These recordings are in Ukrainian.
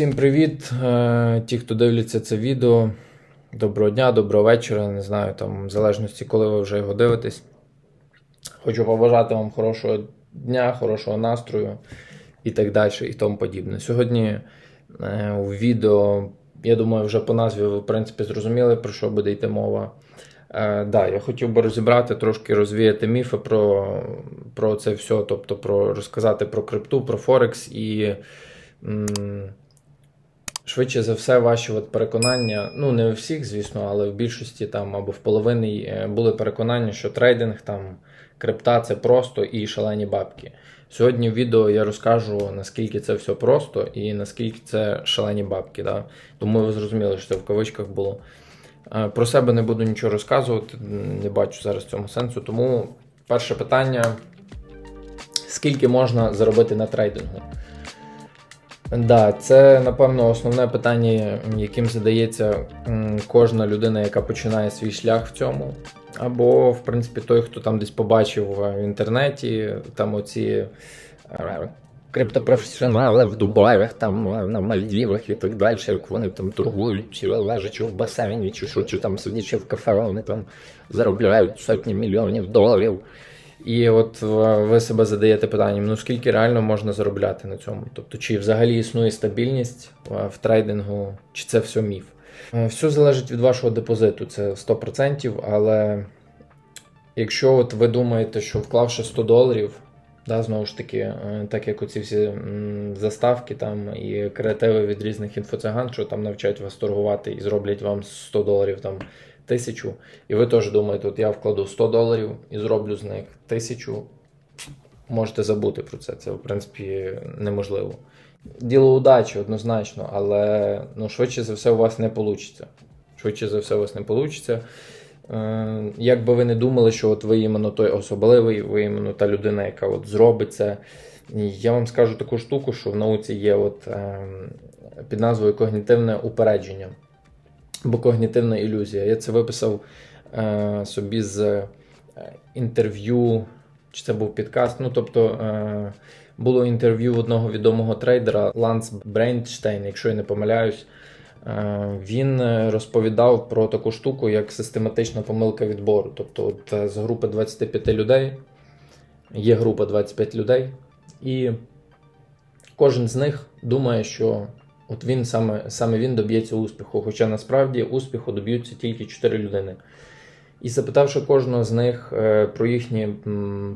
Всім привіт! Е, Ті, хто дивляться це відео. Доброго дня, доброго вечора. Не знаю, там, в залежності, коли ви вже його дивитесь. Хочу побажати вам хорошого дня, хорошого настрою і так далі, і тому подібне. Сьогодні е, у відео, я думаю, вже по назві ви в принципі зрозуміли, про що буде йти мова. Е, да, я хотів би розібрати, трошки розвіяти міфи про, про це все, тобто про розказати про крипту, про Форекс і. Швидше за все, ваші от переконання, ну не у всіх, звісно, але в більшості там або в половині е, були переконання, що трейдинг там крипта це просто і шалені бабки. Сьогодні в відео я розкажу наскільки це все просто і наскільки це шалені бабки. Да? Тому ви зрозуміли, що це в кавичках було. Е, Про себе не буду нічого розказувати, не бачу зараз цьому сенсу. Тому перше питання: скільки можна заробити на трейдингу? Да, це напевно основне питання, яким задається кожна людина, яка починає свій шлях в цьому. Або, в принципі, той, хто там десь побачив в інтернеті, там оці е, криптопрофесіонали в Дубаях, там е, на Мальдівах і так далі, як вони там торгують, чи лежачи в басейні, чи що, чи там сидячи в кафе, вони там заробляють сотні мільйонів доларів. І от е, ви себе задаєте питанням: ну скільки реально можна заробляти на цьому? Тобто, чи взагалі існує стабільність е, в трейдингу, чи це все міф? Е, Все залежить від вашого депозиту, це 100%, але якщо от ви думаєте, що вклавши 100 доларів, да, знову ж таки, так як оці всі заставки там і креативи від різних інфоциган, що там навчать вас торгувати і зроблять вам 100 доларів там тисячу, і ви теж думаєте, от я вкладу 100 доларів і зроблю з них тисячу, можете забути про це. Це, в принципі, неможливо. Діло удачі однозначно, але ну, швидше за все у вас не вийде. Швидше за все у вас не вийде. Як би ви не думали, що от ви іменно той особливий, ви іменно та людина, яка от зробить це. Я вам скажу таку штуку, що в науці є от, е, під назвою когнітивне упередження або когнітивна ілюзія. Я це виписав е, собі з е, інтерв'ю, чи це був підкаст. Ну, тобто, е, було інтерв'ю одного відомого трейдера Ланс Брейнштейн, якщо я не помиляюсь. Е, Він е, розповідав про таку штуку, як систематична помилка відбору. Тобто, от з групи 25 людей є група 25 людей, і кожен з них думає, що от він саме, саме він доб'ється успіху. Хоча насправді успіху доб'ються тільки 4 людини. І запитавши кожного з них е, про їхні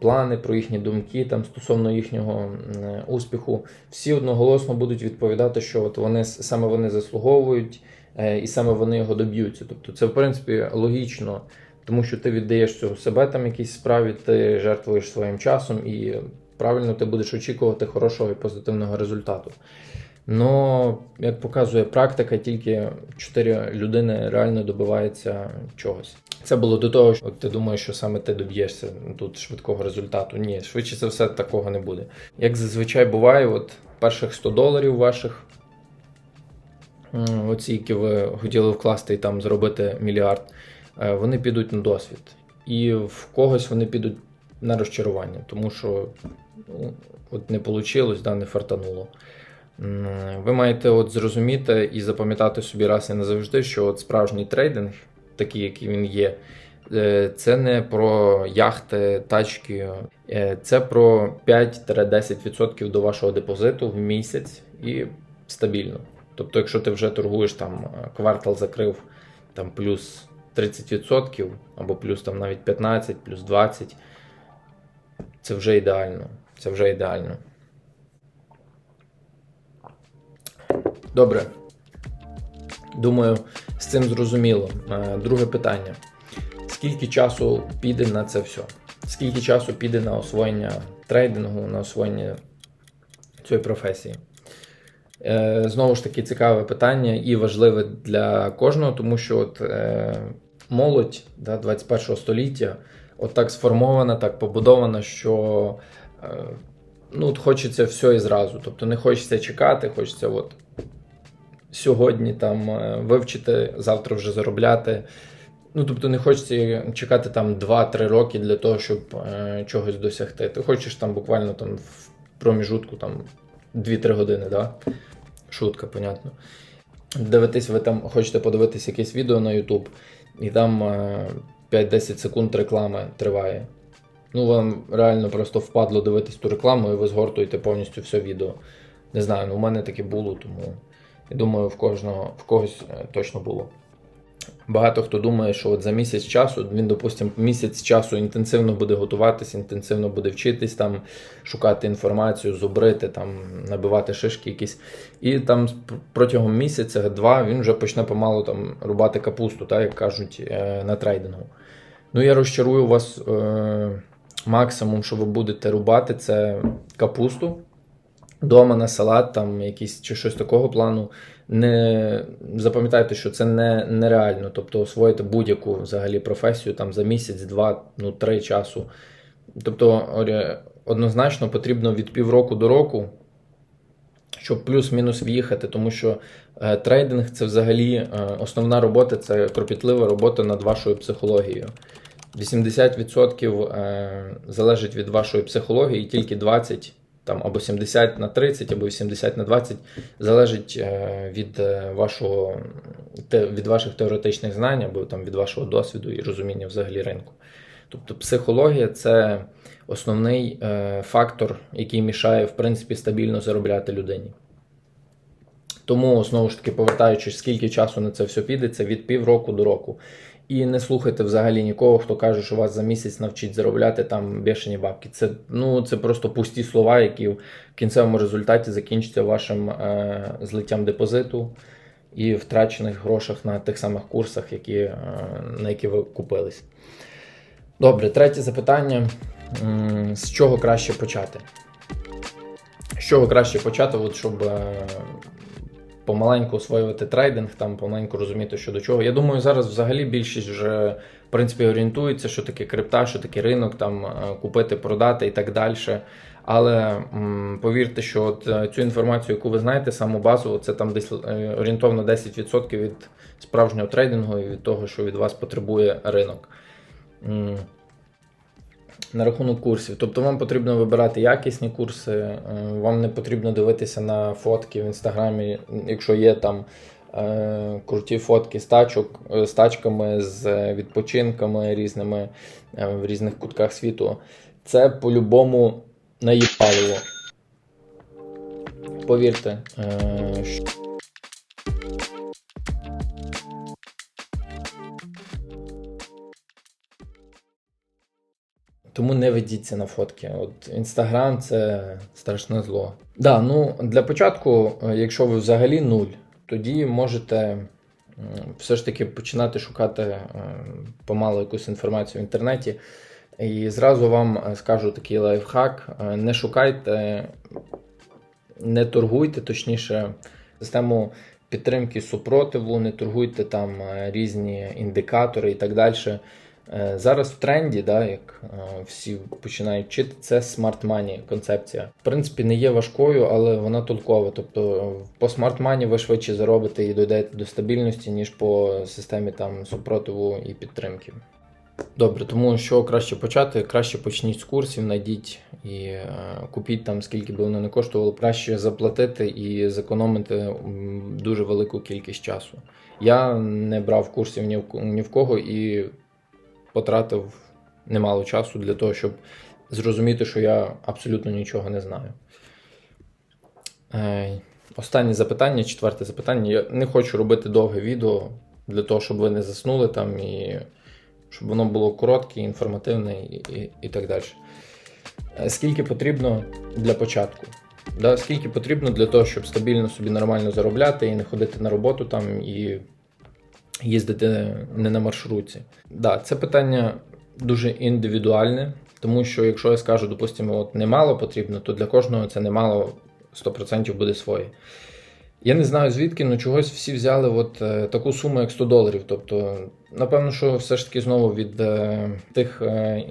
плани, про їхні думки там стосовно їхнього е, успіху, всі одноголосно будуть відповідати, що от вони саме вони заслуговують е, і саме вони його доб'ються. Тобто це в принципі логічно, тому що ти віддаєш цього себе там якійсь справі, ти жертвуєш своїм часом і правильно ти будеш очікувати хорошого і позитивного результату. Но, як показує практика, тільки 4 людини реально добиваються чогось. Це було до того, що ти думаєш, що саме ти доб'єшся тут швидкого результату. Ні, швидше за все такого не буде. Як зазвичай буває, от перших 100 доларів ваших, оці, які ви хотіли вкласти і там зробити мільярд, е, вони підуть на досвід. І в когось вони підуть на розчарування, тому що ну, от не вийшло, да, не фартануло. Ви маєте от зрозуміти і запам'ятати собі раз і назавжди, що от справжній трейдинг, такий, який він є, е, це не про яхти, тачки, е, це про 5-10% до вашого депозиту в місяць і стабільно. Тобто, якщо ти вже торгуєш там е, квартал закрив там плюс 30% або плюс там навіть 15, плюс 20, це вже ідеально. Це вже ідеально. Добре. Думаю, з цим зрозуміло. Е, Друге питання. Скільки часу піде на це все? Скільки часу піде на освоєння трейдингу, на освоєння цієї професії? Е, Знову ж таки, цікаве питання і важливе для кожного, тому що от, е, молодь да, 21 століття от так сформована, так побудована, що ну, от хочеться все і зразу. Тобто не хочеться чекати, хочеться от сьогодні там е, вивчити, завтра вже заробляти. Ну, тобто не хочеться чекати там 2-3 роки для того, щоб е, чогось досягти. Ти хочеш там буквально там в проміжутку там 2-3 години, да? Шутка, понятно. Дивитесь, ви там хочете подивитись якесь відео на YouTube, і там е, 5-10 секунд реклами триває. Ну, вам реально просто впадло дивитись ту рекламу, і ви згортуєте повністю все відео. Не знаю, ну у мене таке було, тому я думаю, в кожного в когось е, точно було. Багато хто думає, що от за місяць часу він, допустимо, місяць часу інтенсивно буде готуватись, інтенсивно буде вчитись, там шукати інформацію, зубрити, там набивати шишки якісь. І там протягом місяця-два він вже почне помалу там рубати капусту, так, як кажуть е, на трейдингу. Ну, я розчарую вас е, максимум, що ви будете рубати, це капусту. Дома на салат, там якийсь чи щось такого плану. Не запам'ятайте, що це не, нереально. Тобто освоїти будь-яку взагалі професію там за місяць, два, ну три часу. Тобто, однозначно потрібно від півроку до року, щоб плюс-мінус в'їхати, тому що е, трейдинг це взагалі е, основна робота, це кропітлива робота над вашою психологією. 80% е, залежить від вашої психології, і тільки 20 там, або 70 на 30, або 80 на 20 залежить е, від, е, вашого, від ваших теоретичних знань, або там, від вашого досвіду і розуміння взагалі ринку. Тобто психологія це основний е, фактор, який мішає, в принципі, стабільно заробляти людині. Тому, знову ж таки, повертаючись, скільки часу на це все піде, це від півроку до року. І не слухайте взагалі нікого, хто каже, що вас за місяць навчить заробляти там бешені бабки. Це, ну, це просто пусті слова, які в кінцевому результаті закінчаться вашим е, злиттям депозиту і втрачених грошах на тих самих курсах, які, е, на які ви купились. Добре, третє запитання. З чого краще почати? З чого краще почати, от, щоб е, помаленьку освоювати трейдинг, там помаленьку розуміти, що до чого. Я думаю, зараз взагалі більшість вже в принципі орієнтується, що таке крипта, що таке ринок, там е, купити, продати і так далі. Але повірте, що от е, цю інформацію, яку ви знаєте, саму базову, це там десь е, орієнтовно 10% від справжнього трейдингу і від того, що від вас потребує ринок. На рахунок курсів. Тобто вам потрібно вибирати якісні курси, е, вам не потрібно дивитися на фотки в інстаграмі, якщо є там е, круті фотки з тачок, е, з тачками, з відпочинками різними в різних кутках світу. Це по-любому наїпаливо. Повірте, що Тому не ведіться на фотки. От Інстаграм це страшне зло. Да, ну для початку, е, якщо ви взагалі нуль, тоді можете все ж таки починати шукати е, помалу якусь інформацію в інтернеті. І зразу вам е, скажу такий лайфхак: не шукайте, не торгуйте, точніше, систему підтримки супротиву, не торгуйте там різні індикатори і так далі. Е, Зараз в тренді, да, як е, всі починають вчити, це money концепція. В принципі, не є важкою, але вона толкова. Тобто по money ви швидше заробите і дойдете до стабільності, ніж по системі там супротиву і підтримки. Добре, тому що краще почати? Краще почніть з курсів, найдіть і е, купіть там, скільки би воно не коштувало. Краще заплатити і зекономити дуже велику кількість часу. Я не брав курсів ні в кого і потратив немало часу для того, щоб зрозуміти, що я абсолютно нічого не знаю. Е, Останнє запитання, четверте запитання. Я не хочу робити довге відео для того, щоб ви не заснули там і щоб воно було коротке, інформативне і, і, і так далі. Е, Скільки потрібно для початку? Да? Скільки потрібно для того, щоб стабільно собі нормально заробляти і не ходити на роботу там і їздити не на маршрутці? Да, це питання дуже індивідуальне, тому що якщо я скажу, допустимо, от немало потрібно, то для кожного це немало 100% буде своє. Я не знаю звідки, але чогось всі взяли от, е, таку суму, як 100 доларів. Тобто, напевно, що все ж таки знову від, е, тих, е,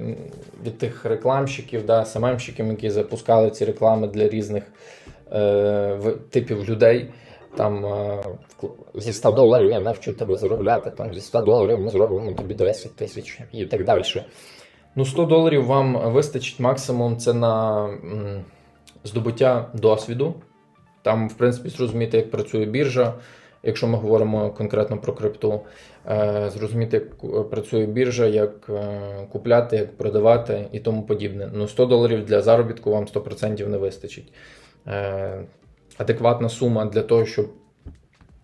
від тих рекламщиків, да, самемщиків, які запускали ці реклами для різних е, типів людей. Там е, Зі 100 доларів я навчу тебе заробляти, там зі 100 доларів ми зробимо тобі 10 тисяч і так далі. Ну, 100 доларів вам вистачить максимум це на здобуття досвіду. Там, в принципі, зрозуміти, як працює біржа, якщо ми говоримо конкретно про крипту. Е, Зрозуміти, як працює біржа, як е, купляти, як продавати і тому подібне. Ну, 100 доларів для заробітку вам 100% не вистачить. Адекватна сума для того, щоб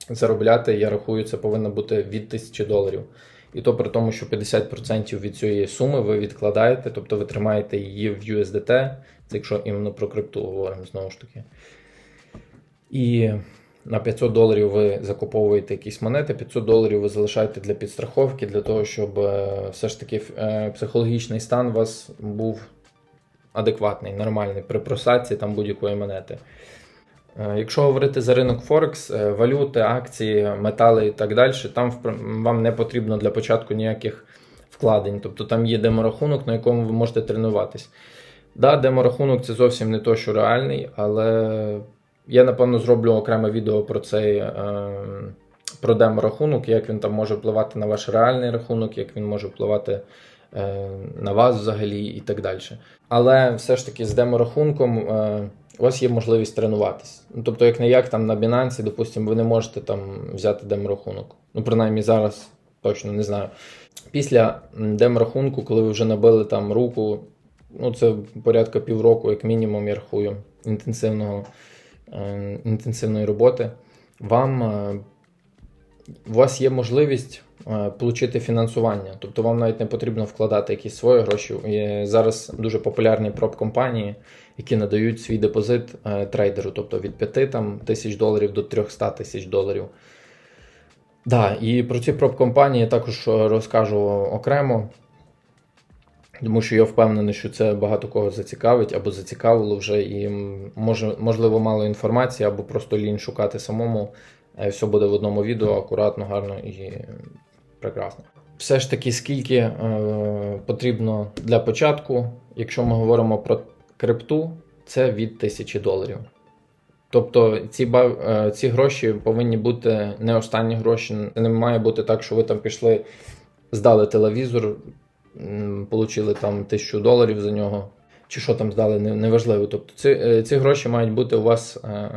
заробляти, я рахую, це повинна бути від 1000 доларів. І то при тому, що 50% від цієї суми ви відкладаєте, тобто ви тримаєте її в USDT, це якщо іменно про крипту говоримо знову ж таки. І на 500 доларів ви закуповуєте якісь монети, 500 доларів ви залишаєте для підстраховки, для того, щоб е, все ж таки е, психологічний стан у вас був адекватний, нормальний при просадці там будь-якої монети. Е, Якщо говорити за ринок Форекс, е, валюти, акції, метали і так далі, там вам не потрібно для початку ніяких вкладень. Тобто там є деморахунок, на якому ви можете тренуватись. Да, деморахунок це зовсім не то, що реальний, але я напевно зроблю окреме відео про цей е, про деморахунок, як він там може впливати на ваш реальний рахунок, як він може впливати на вас взагалі і так далі. Але все ж таки з деморахунком у вас є можливість тренуватись. Ну, тобто, як не як там на Binance, допустимо, ви не можете там взяти демрахунок. Ну, принаймні зараз точно не знаю. Після демрахунку, коли ви вже набили там руку, ну це порядка півроку, як мінімум, я рахую, інтенсивного, е, інтенсивної роботи, вам е, у вас є можливість е, отримати фінансування. Тобто вам навіть не потрібно вкладати якісь свої гроші. Є зараз дуже популярні прop-компанії, які надають свій депозит е, трейдеру, тобто від 5 там, тисяч доларів до 300 тисяч доларів. Да, і про ці прop-компанії я також е, розкажу окремо. Тому що я впевнений, що це багато кого зацікавить або зацікавило вже, і може, можливо, мало інформації, або просто лінь шукати самому. Е, Все буде в одному відео, акуратно, гарно і прекрасно. Все ж таки, скільки е, потрібно для початку, якщо ми говоримо про крипту, це від 1000 доларів. Тобто ці, е, ці гроші повинні бути не останні гроші. Не має бути так, що ви там пішли, здали телевізор, получили там тисячу доларів за нього, чи що там здали, неважливо. Тобто ці, е, ці гроші мають бути у вас е,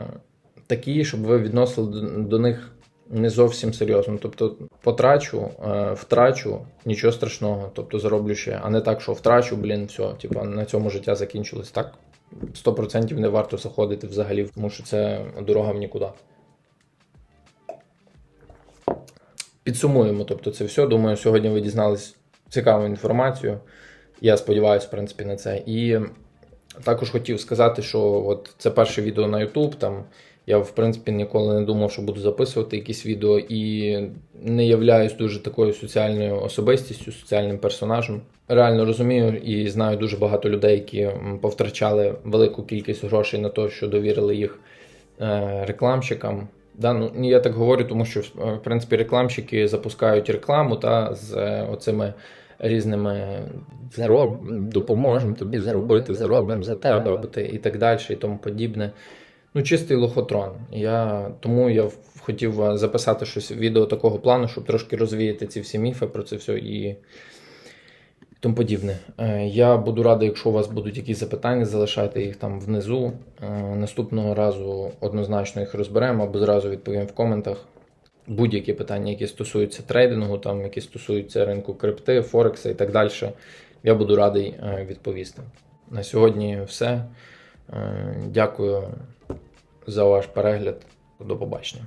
такі, щоб ви відносили до, них не зовсім серйозно. Тобто потрачу, е, втрачу, нічого страшного, тобто зароблю ще, а не так, що втрачу, блін, все, типу, на цьому життя закінчилось. Так 100% не варто заходити взагалі, тому що це дорога в нікуди. Підсумуємо, тобто це все. Думаю, сьогодні ви дізнались цікаву інформацію. Я сподіваюся, в принципі, на це. І також хотів сказати, що от це перше відео на YouTube. Там я, в принципі, ніколи не думав, що буду записувати якісь відео, і не являюсь дуже такою соціальною особистістю, соціальним персонажем. Реально розумію і знаю дуже багато людей, які повтрачали велику кількість грошей на те, що довірили їх е, рекламщикам. Да, ну, я так говорю, тому що в принципі рекламщики запускають рекламу та з е, оцими різними Зароб, допоможемо тобі заробити, заробимо за тебе. і так далі, і тому подібне. Ну, чистий лохотрон. Я, тому я хотів е, записати щось відео такого плану, щоб трошки розвіяти ці всі міфи про це все і тому подібне. Е, Я буду радий, якщо у вас будуть якісь запитання, залишайте їх там внизу. Е, Наступного разу однозначно їх розберемо або зразу відповім в коментах. Будь-які питання, які стосуються трейдингу, там, які стосуються ринку крипти, Форекса і так далі, я буду радий відповісти. На сьогодні все. Дякую за ваш перегляд. До побачення.